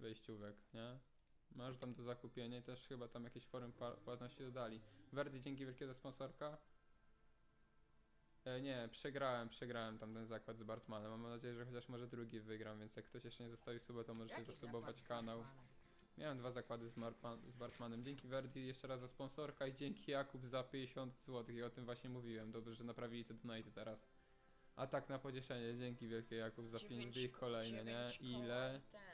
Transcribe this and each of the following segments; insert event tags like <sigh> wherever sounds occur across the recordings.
wejściówek, nie? Masz tam do zakupienia i też chyba tam jakieś forum płatności dodali. Werdy, dzięki wielkie za sponsorka. E, nie, przegrałem, przegrałem tam ten zakład z Bartmanem. Mam nadzieję, że chociaż może drugi wygram, więc jak ktoś jeszcze nie zostawił suba, to możecie zasubować kanał. Miałem dwa zakłady z, Marpa- z Bartmanem. Dzięki Verdi jeszcze raz za sponsorka i dzięki Jakub za 50 zł. I o tym właśnie mówiłem. Dobrze, że naprawili te donaty teraz. A tak na pocieszenie, dzięki wielkie Jakub za 5 Dziewięć dych ko- kolejne, nie? Ile? Ten, i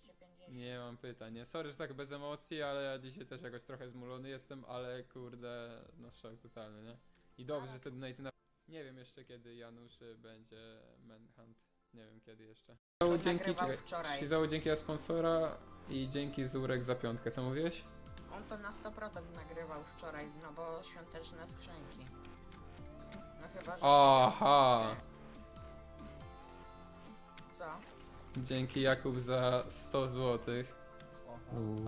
250. Nie mam pytań, nie? Sorry, że tak bez emocji, ale ja dzisiaj też jakoś trochę zmulony jestem, ale kurde, no szok totalny, nie? I dobrze, że te donaty na... Nie wiem jeszcze kiedy Janusz y, będzie Manhunt. Nie wiem kiedy jeszcze. To Dzięki, nagrywał czekaj. dzięki za sponsora i dzięki Zurek za piątkę. Co mówiłeś? On to na 100% nagrywał wczoraj, no bo świąteczne skrzynki. No chyba, że... Aha! Co? Dzięki Jakub za 100 zł.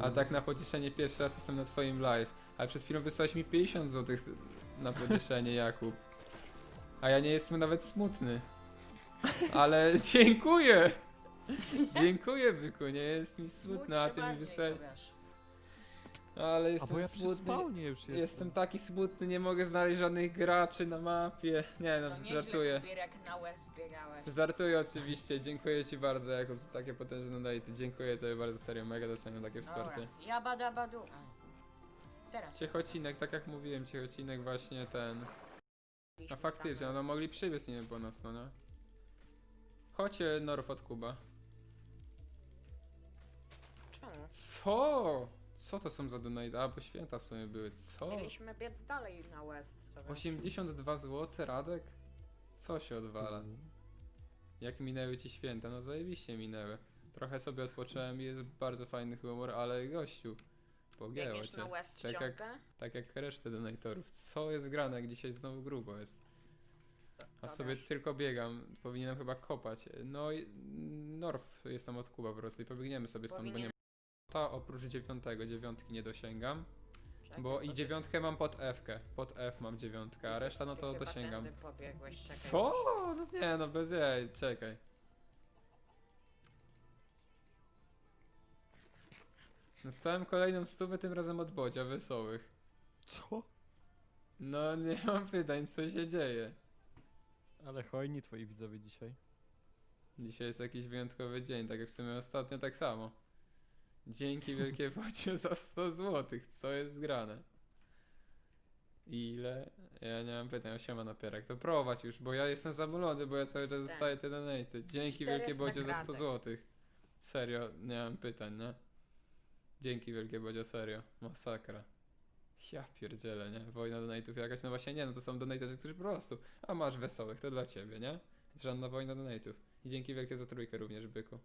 A tak na pocieszenie pierwszy raz jestem na twoim live. Ale przed chwilą wysłałeś mi 50 zł na pocieszenie <laughs> Jakub. A ja nie jestem nawet smutny. Ale dziękuję! <laughs> Dziękuję byku, nie jest mi smutno, a ty mi wysłałeś. Ale A jestem bo ja przy smutny. spawnie już jestem. Jestem taki smutny, nie mogę znaleźć żadnych graczy na mapie. Nie no, nieźle, żartuję. Na łez. Żartuję oczywiście, dziękuję ci bardzo Jakub za takie potężne donaty. Dziękuję tobie bardzo serio, mega doceniam takie wsparcie. Dobra, jabada badu. A. Teraz. Ciechocinek, tak jak mówiłem, Ciechocinek właśnie ten. A faktycznie, tam. no mogli przybiec nie po nas, no nie? Chodźcie Norf od Kuba. Czemu? Co? Co to są za donate? A, bo święta w sumie były. Co? Mieliśmy biec dalej na west. to wiesz. 82 zł, Radek? Co się odwala? Mm. Jak minęły ci święta? No zajebiście minęły. Trochę sobie odpocząłem i jest bardzo fajny humor, ale gościu, pogięło Biegniesz cię. na west Tak jak, tak jak resztę donatorów. Co jest grane, jak dzisiaj znowu grubo jest? A To sobie wiesz. tylko biegam, powinienem chyba kopać. No i Norf jest tam od Kuba po prostu i pobiegniemy sobie stąd, bo nie Oprócz dziewiątego, dziewiątki nie dosięgam. Czekaj, Bo i ty- dziewiątkę mam pod F-kę. Pod F mam dziewiątkę, a reszta no ty to chyba dosięgam. tędy pobiegłeś, czekaj, Co? No nie, no bez jaj, czekaj. Dostałem kolejną stówę, tym razem od Bodzia, wesołych. Co? No nie mam pytań, co się dzieje. Ale hojni twoi widzowie dzisiaj. Dzisiaj jest jakiś wyjątkowy dzień, tak jak w sumie ostatnio tak samo. Dzięki wielkie Bodziu za 100 zł, co jest grane? Ile? Ja nie mam pytań, siema napierak, to prowadź już, bo ja jestem zamulony, bo ja cały czas Tak. dostaję te donaty. Dzięki 400 wielkie Bodziu za 100 kratek. zł. Serio, nie mam pytań, nie? Dzięki wielkie Bodzio, serio. Masakra. Ja pierdzielę, nie? Wojna donate'ów jakaś, no właśnie nie, no to są donatorzy, którzy po prostu, a masz wesołych, to dla ciebie, nie? Żadna wojna donate'ów. I dzięki wielkie za trójkę również, byku.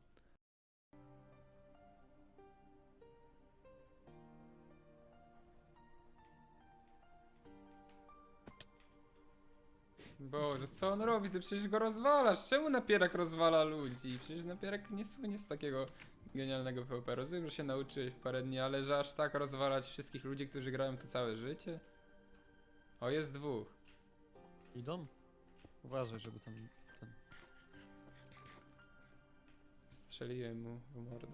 Boże, co on robi? Ty przecież go rozwalasz. Czemu napierak rozwala ludzi? Przecież napierak nie słynie z takiego genialnego PvP. Rozumiem, że się nauczyłeś w parę dni, ale że aż tak rozwalać wszystkich ludzi, którzy grają tu całe życie? O, jest dwóch. Idą? Uważaj, żeby tam ten... Strzeliłem mu w mordę.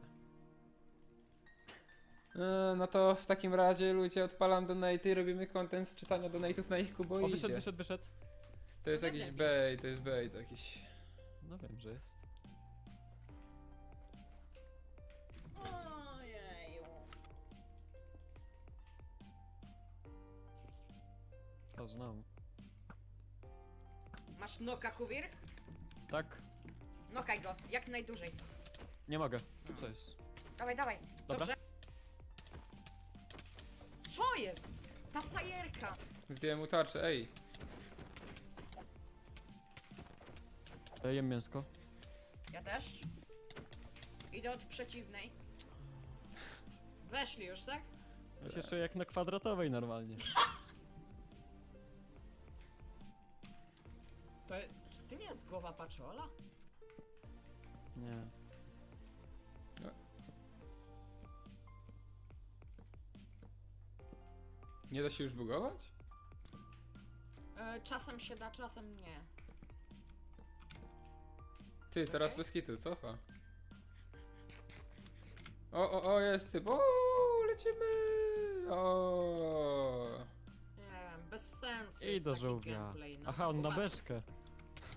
E, no to w takim razie ludzie odpalam donaty i robimy content z czytania donate'ów na ich O, kuboidzie. wyszedł, wyszedł, wyszedł. To jest jakiś debil. bait, to jest bait jakiś. No wiem, że jest. Ojeju. To znam. Masz noka, Kubir? Tak? Nokaj go, jak najdłużej. Nie mogę. Co jest? Dawaj, dawaj. Dobra. Dobrze? Co jest? Ta fajerka! Zdjąłem mu tarczę, ej. Ja jem mięsko. Ja też. Idę od przeciwnej. Weszli już, tak? Ja się czuję jak na kwadratowej normalnie. To, czy ty nie jest głowa paczola? Nie. Nie da się już bugować? E, czasem się da, czasem nie. Ty, teraz Okej. bez kitu, cofa. O, o, o, jest typ. O, lecimy! O. Nie wiem, bez sensu I jest do taki żółwia. gameplay. No. Aha, on na beczkę.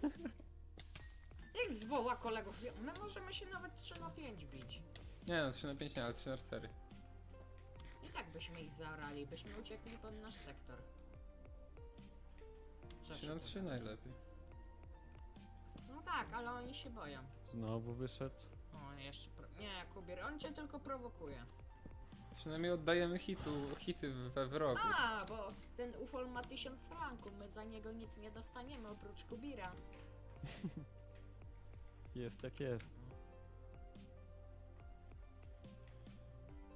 <laughs> Niech zwoła kolegów. My możemy się nawet 3 na 5 bić. Nie no, 3 na 5 nie, ale 3 na 4. I tak byśmy ich zaorali, byśmy uciekli pod nasz sektor. Co 3 się na tu- 3 najlepiej. No tak, ale oni się boją. Znowu wyszedł. O, jeszcze. Pro... Nie, Kubier, on cię tylko prowokuje. Przynajmniej oddajemy hitu, hity we wrogu. A, bo ten ufol ma 1000 franków, my za niego nic nie dostaniemy oprócz Kubira. <laughs> Jest jak jest.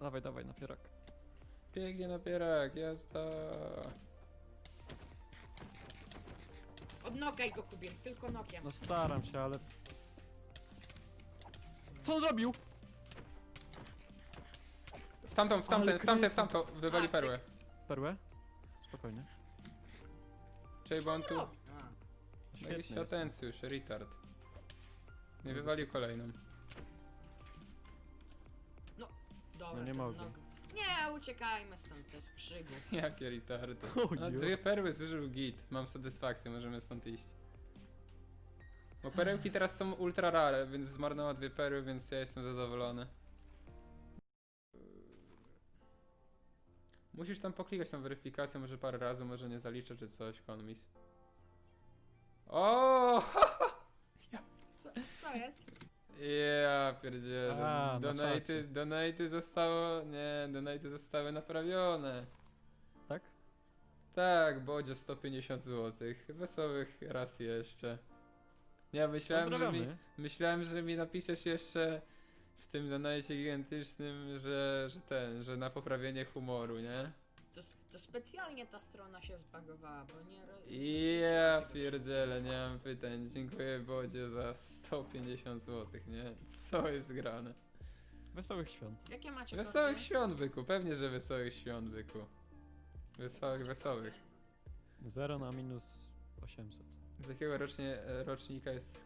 Dawaj, dawaj, na pierak. Pięknie napierak, jazda. Odnokaj go, Kubir, tylko nokiem. No staram się, ale... Co on zrobił? W tamtą, w tamten, Ale w tamten, w tamtą, wywali A, cyk. perłę. Z perłę? Spokojnie. Czyli bo on tu... robi? A. Jakiś Świetny jest. atencjusz, retard. Nie No, wywalił kolejną. Dobra, No nie ten mogę. Nie, uciekajmy stąd, to jest przygód. <laughs> Jakie retardy. O, No, jo. dwie perły zużył git. Mam satysfakcję, możemy stąd iść. Bo perełki teraz są ultra rare, więc zmarnęła dwie perły, więc ja jestem zadowolony. Musisz tam poklikać tą weryfikację, może parę razy, może nie zaliczę czy coś, konmis. O! <laughs> Co, co jest? Ja pierdzielę. A, na Donaty, czacie. donaty zostało. Nie, donaty zostały naprawione. Tak? Tak, Bodzio 150 zł. Wesołych raz jeszcze. Ja myślałem, że mi, Pozdrawiamy. myślałem, że mi napiszesz jeszcze w tym donajcie gigantycznym, że, że ten, że na poprawienie humoru, nie? To, to specjalnie ta strona się zbagowała, bo nie... ro- nie ja tego pierdzielę, nie mam pytań. Dziękuję Bodzie za 150 zł, nie? Co jest grane? Wesołych świąt. wszystkiego. Jakie macie Wesołych kordy? świąt, byku. Pewnie, że wesołych świąt, byku. Wesołych, wesołych. 0 na minus 800. Z jakiego rocznie, rocznika jest